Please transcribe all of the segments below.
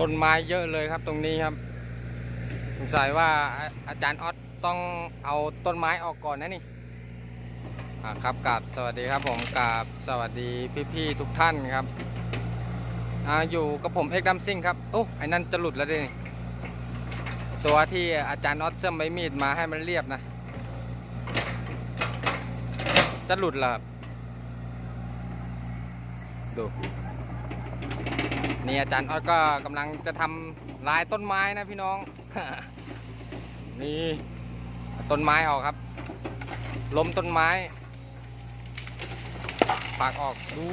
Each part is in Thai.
ต้นไม้เยอะเลยครับตรงนี้ครับสงสัยว่าอาจารย์ออสต้องเอาต้นไม้ออกก่อนนะนี่ครับกราบสวัสดีครับผมกราบสวัสดีพี่ๆทุกท่านครับออยู่กับผมเอ็กดัมซิงครับโอ้ไอ้นั่นจะหลุดแล้วดิตัวที่อาจารย์ออสเชื่อมใบมีดมาให้มันเรียบนะ จะหลุดเหรอครับดู นี่อาจารย์ออดก็กำลังจะทำลายต้นไม้นะพี่น้อง นี่ต้นไม้ออกครับ ล้มต้นไม้ปากออกดู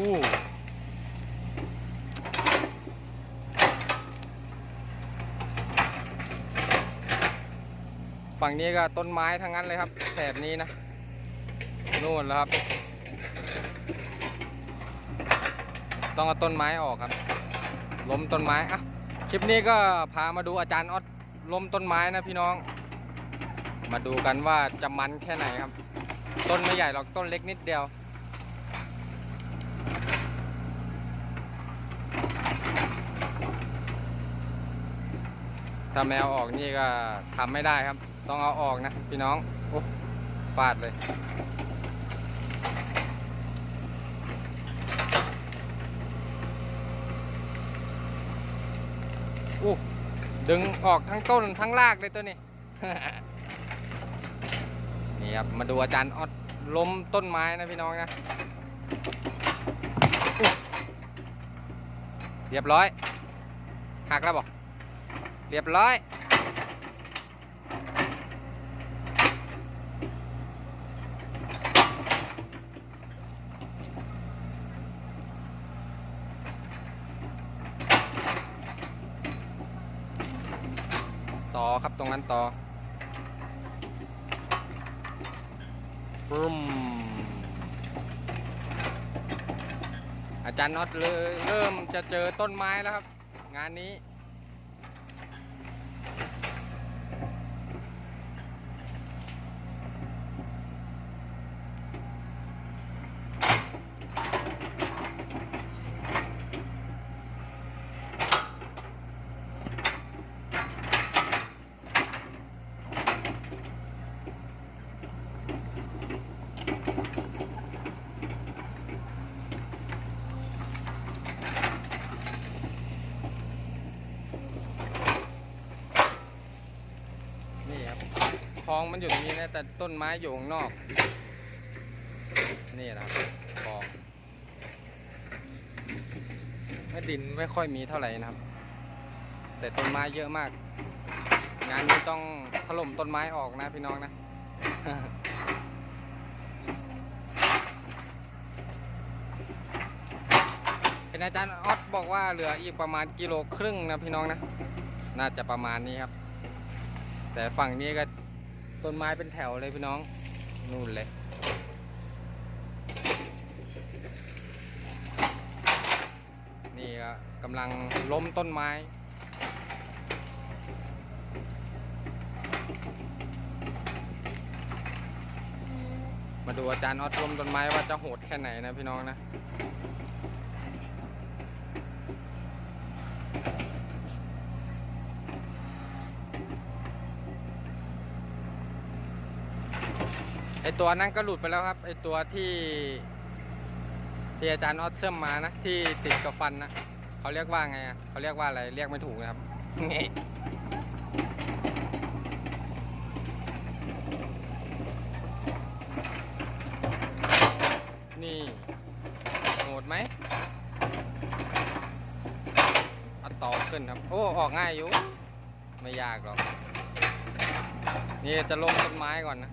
ฝั่งนี้ก็ต้นไม้ทั้งนั้นเลยครับแถบนี้นะนู่นแล้วครับ ต้องเอาต้นไม้ออกครับ ล้มต้นไม้อะคลิปนี้ก็พามาดูอาจารย์ออดล้มต้นไม้นะพี่น้อง มาดูกันว่าจะมันแค่ไหนครับ ต้นไม่ใหญ่หรอกต้นเล็กนิดเดียวถ้าแมวออกนี่ก็ทำไม่ได้ครับ ต้องเอาออกนะพี่น้องโอ้ฟาดเลย อู้ดึงออกทั้งต้นทั้งรากเลยตัวนี้ นี่ครับ มาดูอาจารย์ออดล้มต้นไม้นะพี่น้องนะ เรียบร้อยหักแล้วบอก เรียบร้อย ต่อครับตรงนั้นต่อปรึมอาจารย์น็อตเลยเริ่มจะเจอต้นไม้แล้วครับ งานนี้ องมันอยู่ตรงนี้นะแต่ต้นไม้อยู่ข้างนอก นี่นะครับคลองไม่ดินไม่ค่อยมีเท่าไหร่นะครับ แต่ต้นไม้เยอะมาก งานนี้ต้องถล่มต้นไม้ออกนะพี่น้องนะเห็นอาจารย์ออสบอกว่าเหลืออีกประมาณกิโลครึ่งนะพี่น้องนะ น่าจะประมาณนี้ครับ แต่ฝั่งนี้ก็ ต้นไม้เป็นแถวเลยพี่น้อง นู่นเลยนี่ก็กำลังล้มต้นไม้ มาดูอาจารย์ออดล้มต้นไม้ว่าจะโหดแค่ไหนนะพี่น้องนะ ไอตัวนั้นก็หลุดไปแล้วครับ ไอตัวที่ ที่อาจารย์ออสเซมมานะ ที่ติดกับฟันนะเขาเรียกว่าไงอะเขาเรียกว่าอะไร เรียกไม่ถูกนะครับนี่นี่โหดไหมเอาต่อขึ้นครับ โอ้ ออกง่ายอยู่ ไม่ยากหรอก นี่จะลงต้นไม้ก่อนนะ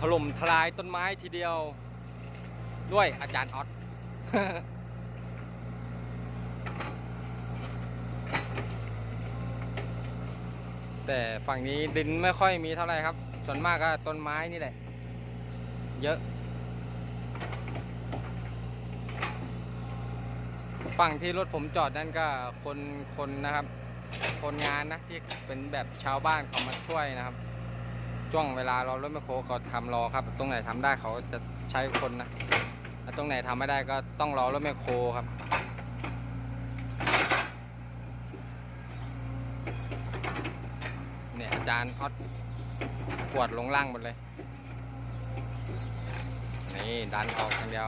ถล่มทลายต้นไม้ทีเดียว ด้วยอาจารย์ออสแต่ฝั่งนี้ดินไม่ค่อยมีเท่าไหร่ครับ ส่วนมากก็ต้นไม้นี่แหละ เยอะ ฝั่งที่รถผมจอดนั่นก็คนคนนะครับ คนงานนะที่เป็นแบบชาวบ้านเขามาช่วยนะครับ ช่วงเวลารอรถแมคโครก็ทำรอครับ ตรงไหนทำได้เขาจะใช้คนนะแล้วตรงไหนทำไม่ได้ก็ต้องรอรถแมคโครครับเนี่ยอาจารย์ออดปวดลงล่างหมดเลย นี่ดันออกอย่างเดียว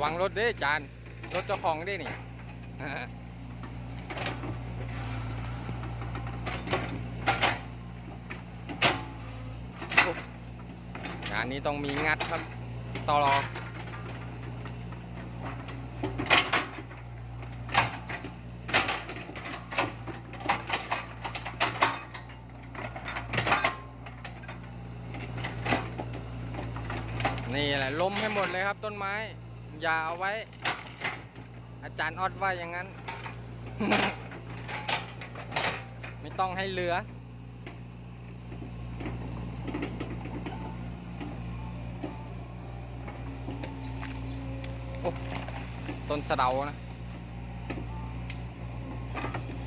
ระวังรถเด้จาน รถเจ้าของเด้นี่งานนี้ต้องมีงัดครับตลอนี่แหละล้มให้หมดเลยครับต้นไม้ ยาเอาไว้ อาจารย์ออดว่าอย่างนั้น ไม่ต้องให้เหลือ โอ้ต้นสะเดานะ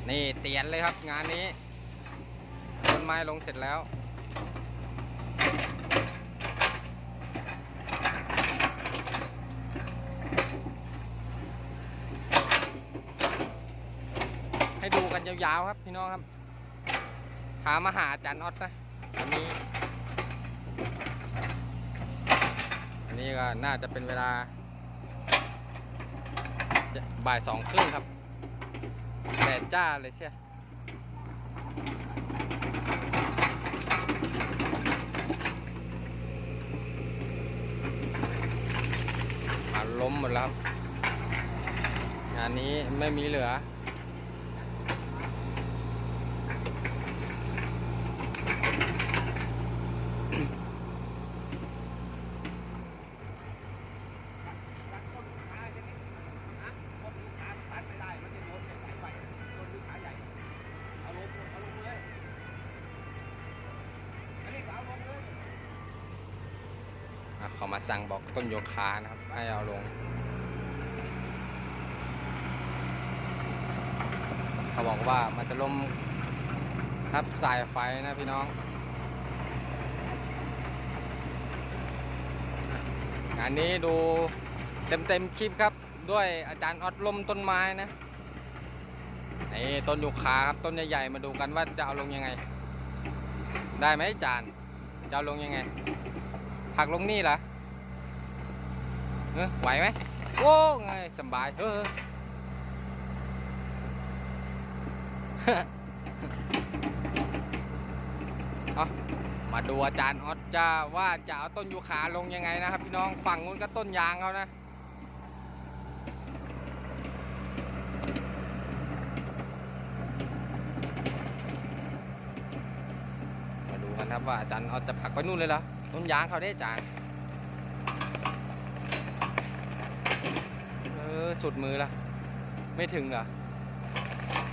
นี่เตียนเลยครับงานนี้ต้นไม้ลงเสร็จแล้ว กันยาวๆครับพี่น้องครับพามาหาจารย์ออดนะวันนี้อันนี้ก็น่าจะเป็นเวลาบ่ายสองครึ่งครับแดดจ้าเลยเชียอ่าล้มหมดแล้วงานนี้ไม่มีเหลือ ตัดต้นขาใช่ไหมฮะต้นขาตัดไม่ได้ มันจะโดนเป็นสายไฟต้นขาใหญ่ เอาลงเอาลงเลย อันนี้เอาลงเลย อะ เขามาสั่งบอกต้นโยคานะครับ ให้เอาลง เขาบอกว่ามันจะล้มทับสายไฟนะพี่น้องงานนี้ดูเต็มเต็มๆคลิปครับ ด้วยอาจารย์ออดล้มต้นไม้นะนี่ต้นยูคาครับต้นใหญ่ๆมาดูกันว่าจะเอาลงยังไง ได้ไหมอาจารย์จะเอาลงยังไงผักลงนี่เหรอ เออไหวไหมโอ้ไงสบายเออเอามาดูอาจารย์ออสจะว่าจะเอาต้นยูคาลงยังไงนะครับ พี่น้องฝั่งนู้นก็ต้นยางเขานะมาดูกันครับว่าอาจารย์ออสจะผลักไปนู่นเลยเหรอต้นยางเขาได้อาจารย์เออ สุดมือละไม่ถึงเหรอ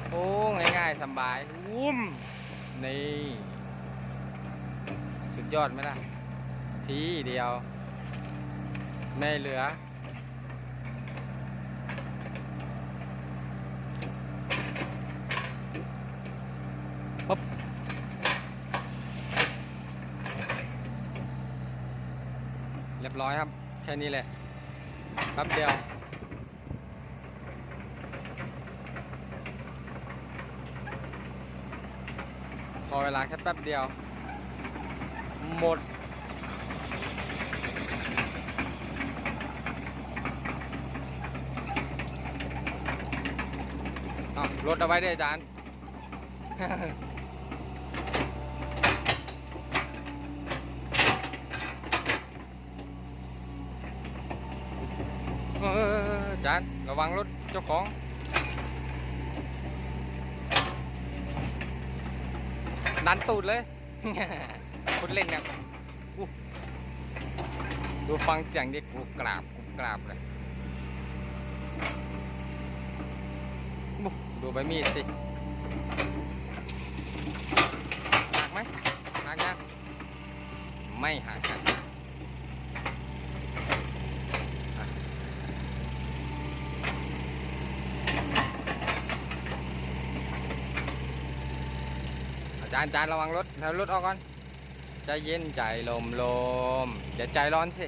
โอ้ง่ายๆสบายวุ้มนี่สุดยอดไหมล่ะ ทีเดียว ไม่เหลือ ปุ๊บ เรียบร้อยครับ แค่นี้แหละแป๊บเดียว พอเวลาแค่แป๊บเดียว หมด รถเอาไว้ด้วยอาจารย์เอออาจารย์ระวังรถเจ้าของ ดันตูดเลย คุณเล่นเนี่ยดูฟังเสียงดิกูกราบกูกราบเลยดูใบมีดสิหักไหมหักยังไม่หักครับานจานระวังรถแถวรถออกก่อนใจเย็นใจลมลมอย่าใจร้อนสิ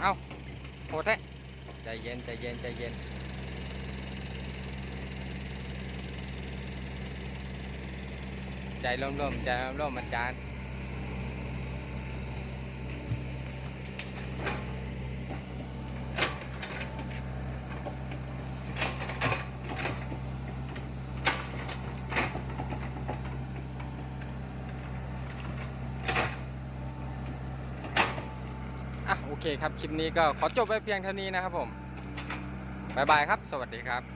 เอาโหดแท้ใจเย็นใจเย็นใจเย็นใจร่มๆใจร่มๆอาจารย์ เคครับ คลิปนี้ก็ขอจบไปเพียงเท่านี้นะครับผมบายบายครับ สวัสดีครับ